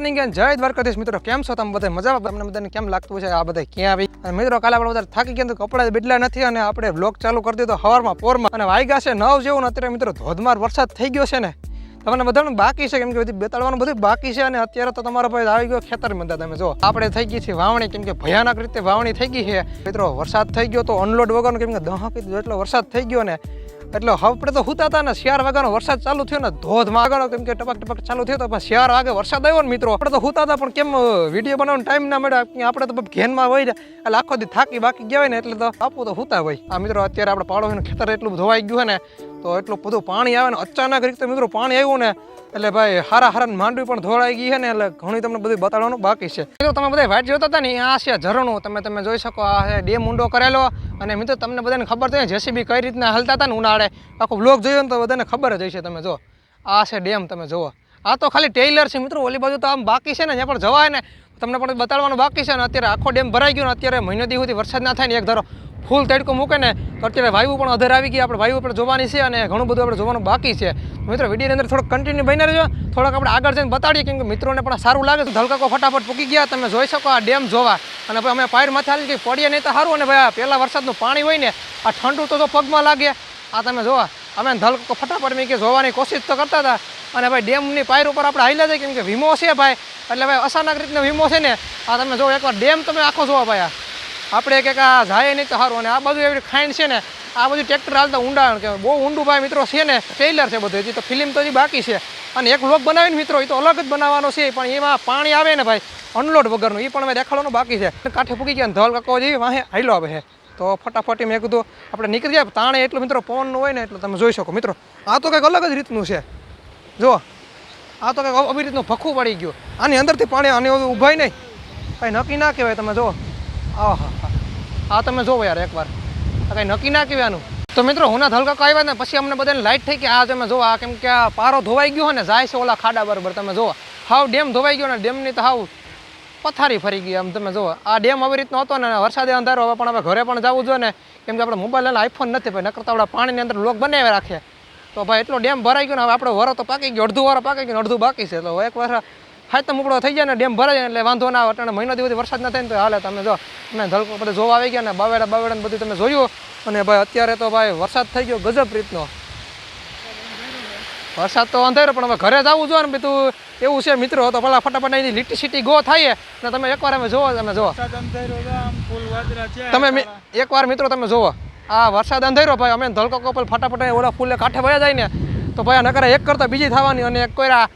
Morning and જય દ્વારકાધીશ મિત્રો કેમ છો તમે બધા? મજામાં? તમને બધાને કેમ લાગતું છે? આ બધા ક્યાં આવી? અને મિત્રો, કાલે આપણે બધા થાકી ગયા કપડા બદલા નથી અને આપણે બ્લોગ ચાલુ કરી દીધો હવારમાં, પોરમાં. અને વાગ્યા છે નવ જેવું અત્યારે મિત્રો ધોધમાર વરસાદ થઈ ગયો છે ને. તમને બધાનું બાકી છે, કેમ કે બધી બેતાડવાનું બધું બાકી છે અને અત્યારે તો તમારા ભાઈ આવી ગયો ખેતર મંદા તમે જો આપણે થઈ ગઈ છે વાવણી, કેમ કે ભયાનક રીતે વાવણી થઈ ગઈ છે. મિત્રો, વરસાદ થઈ ગયો તો અનલોડ વગરનો, કેમ કે દહ કીધું એટલો વરસાદ થઈ ગયો ને એટલે આપણે તો હુતા હતા ને શિયાર વાગ્યાનો વરસાદ ચાલુ થયો ને ધોધ માગવાનો કેમ કે ટપક ટપક ચાલુ થયો તો પણ શિયાર વાગે, વરસાદ આવ્યો ને મિત્રો. આપણે તો હુતા હતા પણ કેમ વીડિયો બનાવવાનો ટાઈમ ના મળ્યો. આપણે તો ઘેનમાં હોય એટલે આખો દી થાકી બાકી ગયા હોય ને એટલે તો આપવું તો હુતા હોય. આ મિત્રો અત્યારે આપણે પાડોશીનું ખેતર એટલું ધોવાઈ ગયું હોય ને તો એટલું બધું પાણી આવે ને અચાનક રીતે મિત્રો પાણી આવ્યું ને, એટલે ભાઈ હારા હારા માંડવી પણ ધોળાઈ ગઈ છે ને, એટલે ઘણી તમને બધું બતાડવાનું બાકી છે. મિત્રો, તમે બધા વાઇટ જોતા હતા ને આ છે ઝરણું. તમે તમે જોઈ શકો, આ છે ડેમ ઊંડો કરેલો. અને મિત્રો, તમને બધાને ખબર છે જેસીબી કઈ રીતના હલતા હતા ને ઉનાળે. આખો બ્લોગ જોયો ને તો બધાને ખબર જ હશે તમે જો. આ છે ડેમ, તમે જુઓ. આ તો ખાલી ટેલર છે મિત્રો, ઓલી બાજુ તો આમ બાકી છે ને, જ્યાં પણ જવાય ને તમને પણ બતાડવાનું બાકી છે. ને અત્યારે આખો ડેમ ભરાઈ ગયો ને, અત્યારે મહિનો દી સુધી વરસાદ ના થાય ને, એક ધારો ફૂલ તડકો મૂકે ને અત્યારે વાયુ પણ અધર આવી ગઈ, આપણે વાયુ આપણે જોવાની છે અને ઘણું બધું આપણે જોવાનું બાકી છે. મિત્રો, વિડીયોની અંદર થોડોક કન્ટિન્યુ બની રહેજો. થોડોક આપણે આગળ જઈને બતાડીએ, કેમ કે મિત્રોને પણ સારું લાગે છે. ધલકાકો ફટાફટ પૂકી ગયા, તમે જોઈ શકો આ ડેમ જોવા. અને ભાઈ, અમે પાયર માથે હાલી ગઈ પડીએ નહીં તો સારું. અને ભાઈ પહેલાં વરસાદનું પાણી હોય ને, આ ઠંડુ તો પગમાં લાગે. આ તમે જોવા, અમે ધલકો ફટાફટ મેં કે જોવાની કોશિશ તો કરતા હતા. અને ભાઈ, ડેમની પાયર ઉપર આપણે હાલ્યા જાય, કેમ કે વીમો છે ભાઈ. એટલે ભાઈ, અચાનક રીતનો વીમો છે ને, આ તમે જો એકવાર ડેમ તમે આખો જોવા ભાઈ આ. આપણે કે આ જાય નહીં તો સારું. અને આ બાજુ એવી ખાઈન છે ને, આ બધું ટ્રેક્ટર હાલતા ઊંડાણ કે બહુ ઊંડું ભાઈ મિત્રો છે ને ટ્રેલર છે બધું. હજી તો ફિલ્મ તો હજી બાકી છે. અને એક લોક બનાવીને મિત્રો, એ તો અલગ જ બનાવવાનો છે, પણ એમાં પાણી આવે ને ભાઈ અનલોડ વગરનું. એ પણ અમે દેખાડવાનું બાકી છે. કાંઠે પૂકી ગયા ધોલ કાકો જેવી વાહે હાઈલો આવે છે. તો ફટાફટ મેં કીધું આપણે નીકળી જાય. તાણે એટલું મિત્રો પવનનું હોય ને એટલું તમે જોઈ શકો મિત્રો. આ તો કંઈક અલગ જ રીતનું છે. જો આ તો કંઈક આવી રીતનું ભખું પડી ગયું. આની અંદરથી પાણી, આની ઉભાય નહીં. કાંઈ નક્કી ના કહેવાય તમે જો આહા આ તમે જોવો યાર એકવાર. આ કાંઈ નક્કી ના કહેવાનું તો મિત્રો હુના હલકા આવ્યા ને પછી અમને બધાને લાઇટ થઈ કે આ તમે જોવો, આ કેમ કે આ પારો ધોવાઈ ગયો ને, જાય છે ઓલા ખાડા બરાબર, તમે જુઓ હાવ ડેમ ધોવાઈ ગયો ને, ડેમની તો હાવ પથારી ફરી ગઈ, આમ તમે જુઓ આ ડેમ આવી રીતનો હતો ને, વરસાદે અંધારો, હવે પણ હવે ઘરે પણ જવું જોઈએ ને, કેમ કે આપણે મોબાઈલ અને આઈફોન નથી ભાઈ નકરતા આપણે પાણીની અંદર લોક બનાવી રાખીએ તો ભાઈ, એટલો ડેમ ભરાઈ ગયો ને, હવે આપણે વરો તો પાકી ગયો, અડધું વરો પાકી ગયો અડધું બાકી છે. તો એક વાર હાથમ ઉપડો થઈ જાય ને ડેમ ભરાય એટલે વાંધો ના આવે. અટાણે મહિનો દિવસથી વરસાદ ના થાય ને તો હાલે તમે જો તમે ધલકો બધે જોવા આવી ગયા ને બાવેડા બાવેડા બધું તમે જોયું. અને ભાઈ અત્યારે તો ભાઈ વરસાદ થઈ ગયો ગજબ રીતનો. વરસાદ તો અંધારો પણ હવે ઘરે જવું જોઈએ ને બધું. એવું છે મિત્રો તો પેલા ફટાફટ એની લીટી સીટી ગો થાય ને તમે એકવાર અમે જોવો તમે જોવો. તમે એકવાર મિત્રો તમે જોવો. આ વરસાદ અંધારો ભાઈ અમે ધલકો કપલ ફટાફટ ઓલા ફૂલે કાંઠે વયા જાય ને. તો ભાઈ નકર એક કરતા બીજી થવાની અને એક કોઈરા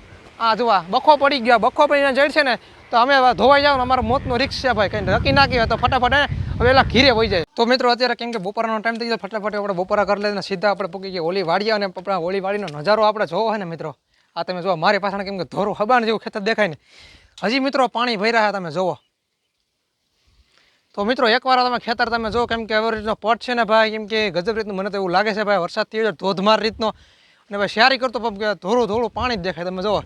આ જોવા બખો પડી ગયા. બખો પડીને જડ છે ને, તો અમે ધોવાઈ જાવ ને, અમારો મોતનો રિક્ષ છે ભાઈ. કંઈ રકી નાખી હોય તો ફટાફટ હવે એલા ઘીરે વહી જાય. તો મિત્રો, અત્યારે કેમ કે બપોરનો ટાઈમ થઈ ગયો ફટાફટ આપણે બપોરા કરી લઈને સીધા આપણે પૂકી ગયા હોળી વાડીએ અને આપણા હોળી વાડીનો નજારો આપણે જોવો હોય ને, મિત્રો. આ તમે જોવો મારી પાછળ કેમ કે ધોરું હબાણ જેવું ખેતર દેખાય ને. હજી મિત્રો, પાણી ભર્યા રહ્યા તમે જોવો તો મિત્રો, એકવાર તમે ખેતર તમે જો કેમ કે એવી રીતનો પટ છે ને ભાઈ, કેમ કે ગજબ રીતનું મને તો એવું લાગે છે ભાઈ, વરસાદ થયો ધોધમાર રીતનો. અને ભાઈ શિયારી કરતો પણ ધોળું થોડું પાણી જ દેખાય તમે જુઓ.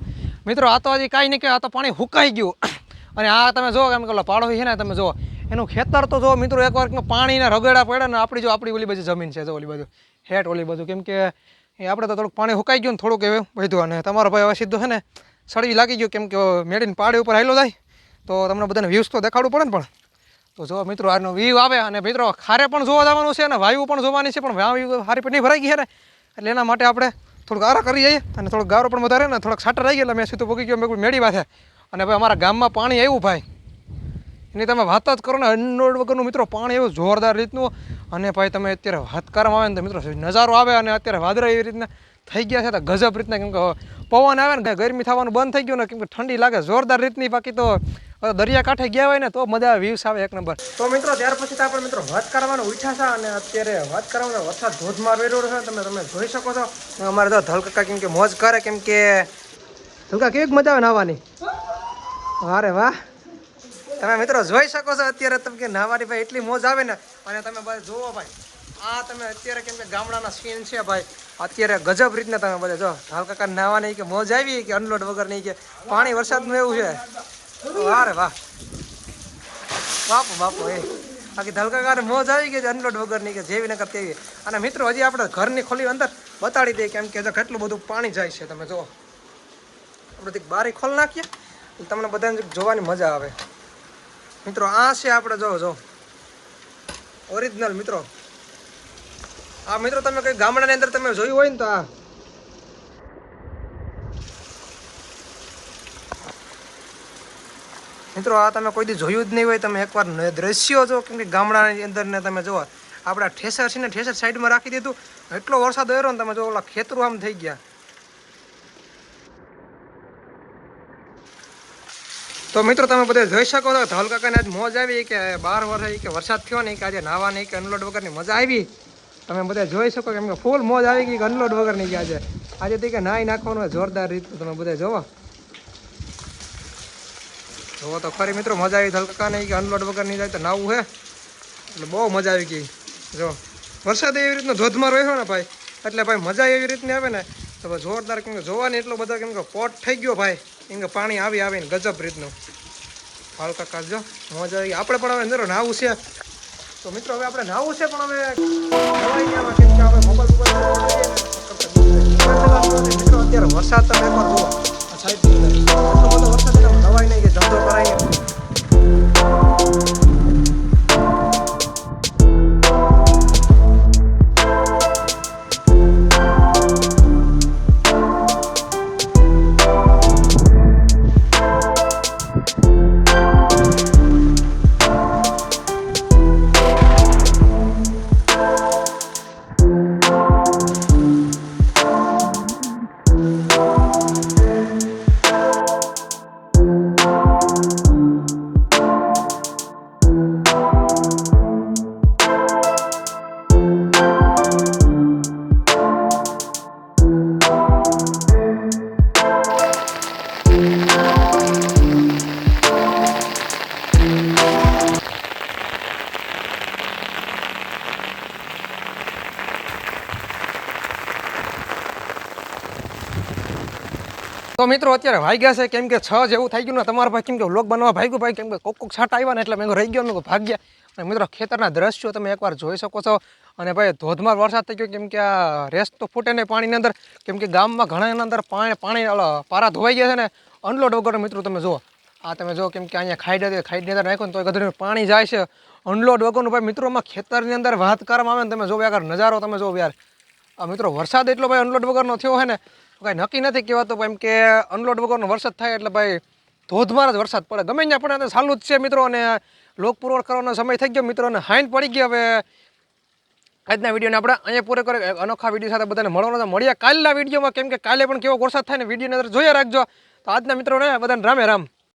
મિત્રો, આ તો હજી કાંઈ નહીં કે આ તો પાણી હુકાઈ ગયું. અને આ તમે જુઓ કેમ કે પાડો છે ને, તમે જુઓ. એનું ખેતર તો જો મિત્રો એકવાર વાર પાણીના રગડા પડ્યા ને, આપણી જો આપણી ઓલી બધી જમીન છે જો ઓલી બાજુ. હેઠ ઓલી બાજુ. કેમ કે એ આપણે તો થોડુંક પાણી હુકાઈ ગયું ને, થોડુંક એવું વધ્યું. અને તમારો ભાઈ હવે સીધો છે ને, સળવી લાગી ગયું. કેમ કે મેળીને પાડી ઉપર હાલો જાય. તો તમને બધાને વ્યૂઝ તો દેખાડવું પડે ને પણ. તો જો મિત્રો, આનો વ્યૂ આવે. અને મિત્રો, ખારે પણ જોવા જવાનું છે અને વાયુ પણ જોવાની છે, પણ વાયુ હારી પણ નહીં ભરાઈ ગઈ છે ને. એટલે એના માટે આપણે થોડુંક આરા કરી જઈએ અને થોડુંક ગારો પણ વધારે ને થોડાક સાટર રહી ગયા મેં સીધું ભોગી ગયો, મેં મેળી પાસે અને ભાઈ અમારા ગામમાં પાણી આવ્યું ભાઈ. એની તમે વાત જ કરો ને અનલોડ વગરનું મિત્રો પાણી એવું જોરદાર રીતનું. અને ભાઈ તમે અત્યારે વાત કરવામાં આવે ને તો મિત્રો નજારો આવે અને અત્યારે વાદળા એવી રીતના થઈ ગયા છે, તો ગજબ રીતના કેમ કે પવન આવે ને, ગરમી થવાનું બંધ થઈ ગયું ને, કેમ કે ઠંડી લાગે, જોરદાર રીતની બાકી તો દરિયા કાંઠે ગયા હોય ને તો મજા આવે વ્યૂઝ આવે એક નંબર. તો મિત્રો, ત્યાર પછી આપણે મિત્રો વાત કરવાનું ઉઠ્યા છે અને અત્યારે વાત કરવાનો વરસાદ ધોધમાર વેરો છે. તમે તમે જોઈ શકો છો. અમારે તો ધલકકા કેમ કે મોજ કરે, કેમ કે ધલકા કેવી મજા આવે નાહવાની. અરે વાહ. તમે મિત્રો જોઈ શકો છો અત્યારે તમે કે નાહવાની ભાઈ એટલી મોજ આવે ને. અને તમે બધા જોવો ભાઈ, આ તમે અત્યારે કેમ કે ગામડાના સીન છે ભાઈ. અત્યારે ગજબ રીતના તમે બધા જો હાલ કાકા નાહવાની કે મોજ આવી કે અનલોડ વગર નહીં કે પાણી વરસાદનું એવું છે. વારે વાહ. બાપુ બાપુ, એ. બાકી ધલકાકાને મોજ આવી ગઈ છે, અનલોડ વગર નહીં કે જેવી નકર તેવી. અને મિત્રો, હજી આપણે ઘરની ખોલી અંદર બતાડી દઈએ કેમ કે જો કેટલું બધું પાણી જાય છે, તમે જો આપણે બારી ખોલ નાખીએ તમને બધાને જોવાની મજા આવે. મિત્રો, આ છે આપણે, જો જો. ઓરિજિનલ મિત્રો. આ મિત્રો, તમે કઈ ગામડાની અંદર તમે જોયું હોય ને તો આ. મિત્રો, આ તમે કોઈ દી જોયું જ નહીં હોય, તમે એકવાર દ્રશ્યો જો કેમ કે ગામડાની અંદર ને તમે જોવા આપણા ઠેસર છે ને, ઠેસર સાઈડમાં રાખી દીધું. એટલો વરસાદ આવ્યો ને, તમે જો ઓલા ખેતરું આમ થઈ ગયા. તો મિત્રો, તમે બધા જોઈ શકો છો, ધવલ કાકાને મોજ આવી કે બાર વર્ષ કે વરસાદ થયો નહીં કે આજે નાવા નહીં કે અનલોડ વગરની મજા આવી. તમે બધા જોઈ શકો કેમ કે ફૂલ મોજ આવી ગઈ કે અનલોડ વગરની કે આજે. આજે તો કે નાહી નાખવાનું જોરદાર રીત તમે બધા જોવો જોવો તો ખરી મિત્રો મજા આવી. ધવલ નહીં કે અનલોડ વગર નહીં જાય તો નાવું હે. એટલે બહુ મજા આવી ગઈ. જો, વરસાદ એવી રીતનો ધોધમાં રહ્યો ને ભાઈ. એટલે ભાઈ મજા એવી રીતની આવે ને, તો જોરદાર કેમ કે જોવાની એટલો બધો કેમ કે પોટ થઈ ગયો ભાઈ. કેમ કે પાણી આવી આવીને ગજબ રીતનું. હાલ કાકા, જો, મજા આવી ગઈ. આપણે પણ હવે અંદર નાવું છે. તો મિત્રો, હવે આપણે નાવું છે, પણ હવે કેમ કે મોબાઈલ મિત્રો, અત્યારે વરસાદ તમે પણ જુઓ. તો મિત્રો અત્યારે ભાગ્યા છે, કેમ કે છ જેવું થઈ ગયું ને તમારા ભાઈ કેમ કે વ્લોગ બનવા ભાગ્યું, ભાઈ કેમ કે કોક કોક છાંટ આવ્યા ને એટલે મેં રહી ગયો કીધું ભાગ્યા. અને મિત્રો ખેતરના દ્રશ્યો તમે એકવાર જોઈ શકો છો. અને ભાઈ ધોધમાર વરસાદ થઈ ગયો, કેમ કે આ રેસ તો ફૂટે નહીં પાણીની અંદર, કેમ કે ગામમાં ઘણા અંદર પાણી પાણી પારા ધોવાઈ ગયા છે ને, અનલોડ વગર મિત્રો તમે જુઓ. આ તમે જો કેમ કે અહીંયા ખાઈ હતી ખાઈડની અંદર નાખ્યો ને તો ગધડીનું પાણી જાય છે. અનલોડ વગરનું ભાઈ મિત્રોમાં ખેતરની અંદર વાત કરવામાં આવે ને તમે જો યાર નજારો તમે જો યાર આ મિત્રો વરસાદ એટલો ભાઈ અનલોડ વગરનો થયો હોય ને કાંઈ નક્કી નથી કહેવાતો એમ કે અનલોડ વગરનો વરસાદ થાય એટલે ભાઈ ધોધમાર જ વરસાદ પડે. ગમે ત્યાં પણ ચાલુ જ છે મિત્રો, અને લોક પુરવઠ કરવાનો સમય થઈ ગયો મિત્રો, અને હાઈન પડી ગઈ હવે. આજના વિડીયોને આપણે અહીંયા પૂરે કરે અનોખા વીડિયો સાથે બધાને મળવાનો મળ્યા કાલના વિડીયોમાં, કેમ કે કાલે પણ કેવો વરસાદ થાય ને વિડીયોની અંદર જોયા રાખજો. તો આજના મિત્રોને બધાને રામે રામ.